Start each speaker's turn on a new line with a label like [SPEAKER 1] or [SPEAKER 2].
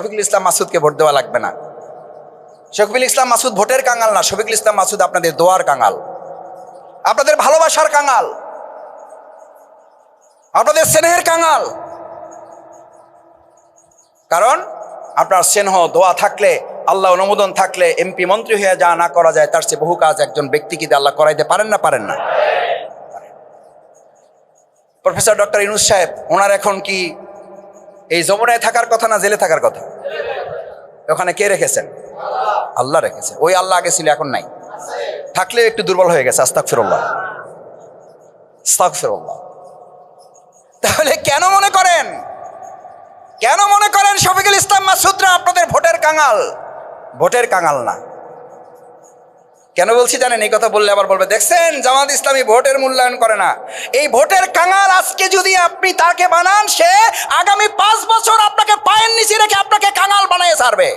[SPEAKER 1] Shafiqul Islam মাসুদকে vote দেওয়া লাগবে না। শফিকুল ইসলাম মাসুদ ভোটের কাঙাল না, শফিকুল ইসলাম মাসুদ আপনাদের দোয়ার কাঙাল। আপনাদের ভালোবাসার কাঙাল। আপনাদের স্নেহের কাঙাল। কারণ আপনার স্নেহ, দোয়া থাকলে আল্লাহ অনুমোদন থাকলে এমপি মন্ত্রী হয়ে যা না করা যায়, তার চেয়ে বহু কাজ একজন ব্যক্তিকে দিয়ে আল্লাহ করাইতে পারেন না পারেন না? প্রফেসর ডক্টর ইনুস সাহেব, ওনার এখন কি এই যমুনায় থাকার কথা না জেলে থাকার কথা? ওখানে কে রেখেছেন? আল্লাহ রেখেছে। ওই আল্লাহ আগে ছিল, এখন নাই। থাকলে একটু দুর্বল হয়ে গেছে আস্তাক ফিরল্লাহ আস্তাক ফিরল্লাহ তাহলে কেন মনে করেন? কেন মনে করেন শফিকুল ইসলাম মাসুদরা আপনাদের ভোটের কাঙাল? ভোটের কাঙাল না। কেন বলছি জানেন? এই কথা বললে আবার বলবে, দেখছেন, জামাত ইসলামী ভোটের মূল্যায়ন করে না। এই ভোটের কাঙাল আজকে যদি আপনি তাকে বানান, সে আগামী পাঁচ বছর আপনাকে পায়ের নিচে রেখে আপনাকে কাঙাল বানিয়ে ছাড়বে।